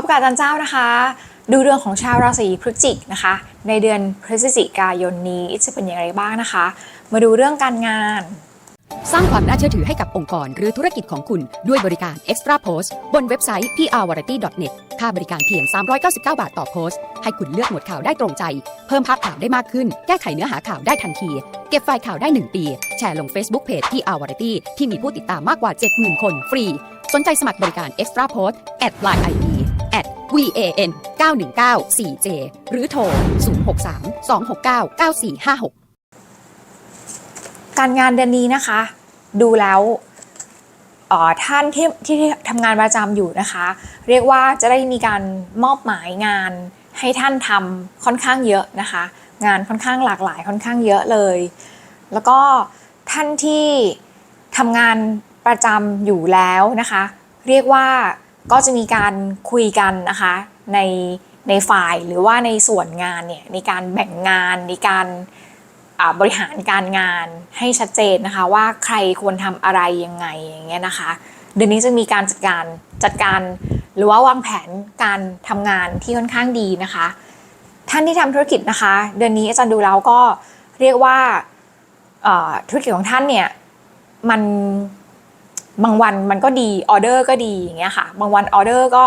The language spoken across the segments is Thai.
บกับอาจารย์เจ้านะคะ ดูเรื่องของชาวราศีพฤศจิกนะคะ ในเดือนพฤศจิกายนนี้จะเป็นอย่างไรบ้างนะคะ มาดูเรื่องการงาน สร้างความน่าเชื่อถือให้กับองค์กรหรือธุรกิจของคุณด้วยบริการ Extra Post บนเว็บไซต์ prvariety.net ค่าบริการเพียง 399 บาทต่อโพสต์ ให้คุณเลือกหมวดข่าวได้ตรงใจ เพิ่มภาพข่าวได้มากขึ้น แก้ไขเนื้อหาข่าวได้ทันที เก็บไฟล์ข่าวได้ 1 ปี แชร์ลง Facebook Page PR Variety ที่มีผู้ติดตามมากกว่า 70,000 คนฟรี สนใจสมัครบริการ Extra Post at line ID van 919 4j หรือโทร 063 269 9456 การงานเดือนนี้นะคะ ดูแล้วท่านที่ที่ทำงานประจำอยู่นะคะ เรียกว่าจะได้มีการมอบหมายงานให้ท่านทำค่อนข้างเยอะนะคะ งานค่อนข้างหลากหลายค่อนข้างเยอะเลย แล้วก็ท่านที่ทำงานประจำอยู่แล้วนะคะ เรียกว่า ก็จะมีการคุยกันนะคะในในฝ่ายหรือว่าในส่วนงานเนี่ยในการแบ่งงานในการบริหารการงานให้ชัดเจนนะคะ ว่าใครควรทำอะไรยังไงอย่างเงี้ยนะคะ เดือนนี้จะมีการจัดการจัดการหรือว่าวางแผนการทำงานที่ค่อนข้างดีนะคะ ท่านที่ทำธุรกิจนะคะ เดือนนี้อาจารย์ดูแล้วก็เรียกว่าธุรกิจของท่านเนี่ยมัน บางวันมันก็ดีออเดอร์ก็ดีอย่างเงี้ยค่ะ บางวันออเดอร์ก็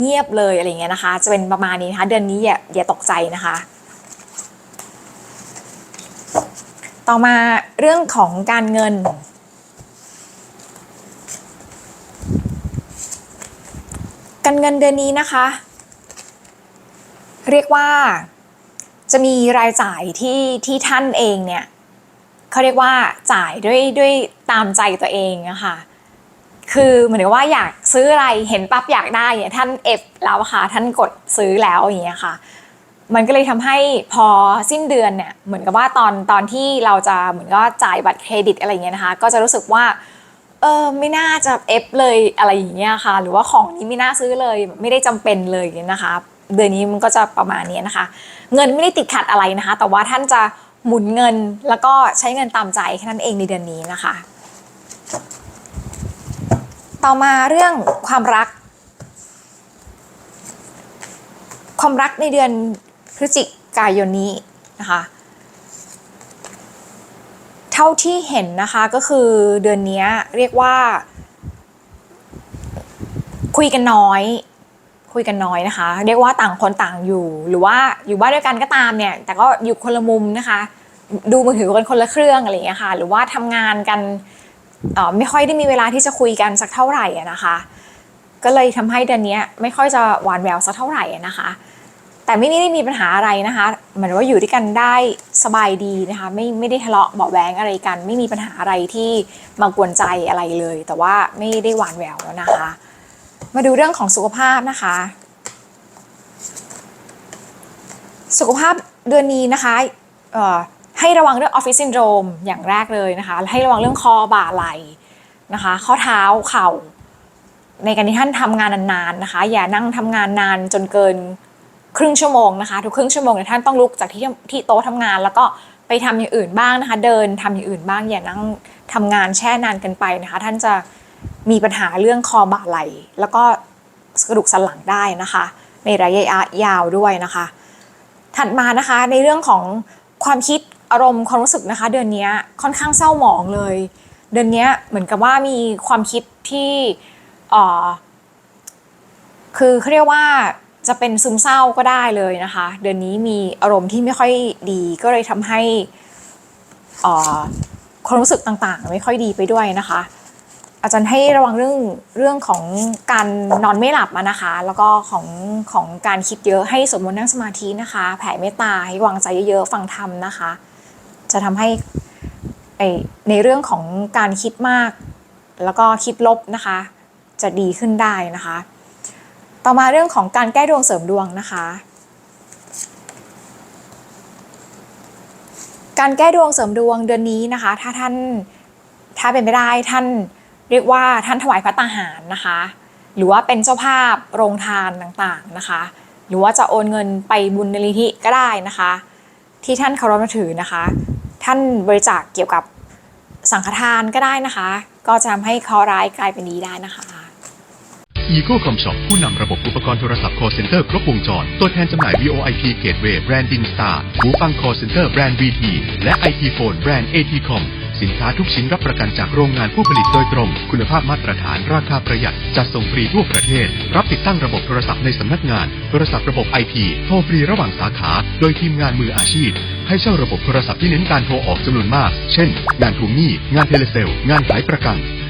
เงียบเลยอะไรเงี้ยนะคะ จะเป็นประมาณนี้นะคะเดือนนี้อย่าอย่าตกใจนะคะ ต่อมาเรื่องของการเงิน การเงินเดือนนี้นะคะ เรียกว่าจะมีรายจ่ายที่ที่ท่านเองเนี่ยเขาเรียกว่าจ่ายด้วยด้วยตามใจตัวเองอะค่ะ คือเหมือนกับว่าอยากซื้ออะไรเห็นปั๊บอยากได้เนี่ยท่านเอฟแล้วค่ะท่านกดซื้อแล้วอย่างเงี้ยค่ะ มันก็เลยทำให้พอสิ้นเดือนเนี่ยเหมือนกับว่าตอนตอนที่เราจะเหมือนก็จ่ายบัตรเครดิตอะไรเงี้ยนะคะ ก็จะรู้สึกว่าเออไม่น่าจะเอฟเลยอะไรอย่างเงี้ยค่ะ หรือว่าของนี้ไม่น่าซื้อเลยไม่ได้จำเป็นเลยนะคะ เดือนนี้มันก็จะประมาณนี้นะคะ เงินไม่ได้ติดขัดอะไรนะคะ แต่ว่าท่านจะหมุนเงินแล้วก็ใช้เงินตามใจแค่นั้นเองในเดือนนี้นะคะ ต่อมาเรื่องความรัก ความรักในเดือนพฤศจิกายนนี้นะคะเท่าที่เห็นนะคะก็คือเดือนนี้เรียกว่า คุยกันน้อย คุยกันน้อยนะคะ เรียกว่าต่างคนต่างอยู่ หรือว่าอยู่บ้านด้วยกันก็ตามเนี่ย แต่ก็อยู่คนละมุมนะคะ ดูมือถือกันคนละเครื่องอะไรอย่างเงี้ยค่ะ หรือว่าทำงานกัน ไม่ค่อยได้มีเวลาที่จะคุยกันสักเท่าไหร่นะคะ ก็เลยทำให้เดือนนี้ไม่ค่อยจะหวานแววสักเท่าไหร่นะคะ แต่ไม่ได้มีปัญหาอะไรนะคะเหมือนว่าอยู่ด้วยกันได้สบายดีนะคะไม่ไม่ได้ทะเลาะเบาแวงอะไรกัน ไม่มีปัญหาอะไรที่มากวนใจอะไรเลย แต่ว่าไม่ได้หวานแววแล้วนะคะ มาดูเรื่องของสุขภาพนะคะ สุขภาพเดือนนี้นะคะเอ่อ ให้ระวังเรื่องออฟฟิศซินโดรมอย่างแรกเลยนะคะ ให้ระวังเรื่องคอบ่าไหล่นะคะ ข้อเท้าเข่า ในการที่ท่านทำงานนานๆนะคะ อย่านั่งทำงานนานจนเกินครึ่งชั่วโมงนะคะ ทุกครึ่งชั่วโมงเนี่ยท่านต้องลุกจากที่ที่โต๊ะทำงาน แล้วก็ไปทำอย่างอื่นบ้างนะคะ เดินทำอย่างอื่นบ้าง อย่านั่งทำงานแช่นานเกินไปนะคะ ท่านจะมีปัญหาเรื่องคอบ่าไหลแล้วก็กระดูกสันหลังได้นะคะ ในระยะยาวด้วยนะคะ ถัดมานะคะในเรื่องของความคิด อารมณ์ความรู้สึกนะคะ เดือนนี้ค่อนข้างเศร้าหมองเลย เดือนนี้เหมือนกับว่ามีความคิดที่คือเขาเรียกว่าจะเป็นซึมเศร้าก็ได้เลยนะคะ เดือนนี้มีอารมณ์ที่ไม่ค่อยดีก็เลยทำให้ความรู้สึกต่างๆ ไม่ค่อยดีไปด้วยนะคะ อาจารย์ให้ระวังเรื่องเรื่องของการนอนไม่หลับนะคะ แล้วก็ของของการคิดเยอะให้สวดมนต์นั่งสมาธินะคะ แผ่เมตตาให้วางใจเยอะๆฟังธรรมนะคะ จะทำให้ในเรื่องของการคิดมาก แล้วก็คิดลบนะคะ จะดีขึ้นได้นะคะ ต่อมาเรื่องของการแก้ดวงเสริมดวงนะคะการแก้ดวงเสริมดวงเดือนนี้นะคะ ถ้าท่านถ้าเป็นไปได้ท่านเรียกว่าท่านถวายพระตาหารนะคะ หรือว่าเป็นเจ้าภาพโรงทานต่างๆนะคะ หรือว่าจะโอนเงินไปบุญนริธิก็ได้นะคะ ที่ท่านเคารพนับถือนะคะ ท่านบริจาคเกี่ยวกับสังฆทานก็ได้นะคะ ก็จะทำให้เคราะห์ร้ายกลายเป็นดีได้นะคะ Eco Com Shop ผู้นำระบบอุปกรณ์โทรศัพท์ call center ครบวงจร ตัวแทนจำหน่าย VoIP Gateway แบรนด์ Dinstar หูฟัง call center แบรนด์ VT และ IT Phone แบรนด์ ATCOM สินค้าทุกชิ้นรับประกันจากโรงงานผู้ผลิตโดยตรง คุณภาพมาตรฐานราคาประหยัด จัดส่งฟรีทั่วประเทศ รับติดตั้งระบบโทรศัพท์ในสำนักงาน โทรศัพท์ระบบไอทีโทรฟรีระหว่างสาขา โดยทีมงานมืออาชีพ ให้เช่าระบบโทรศัพท์ที่เน้นการโทรออกจำนวนมาก เช่น งานทวงหนี้ งานเทเลเซล งานขายประกัน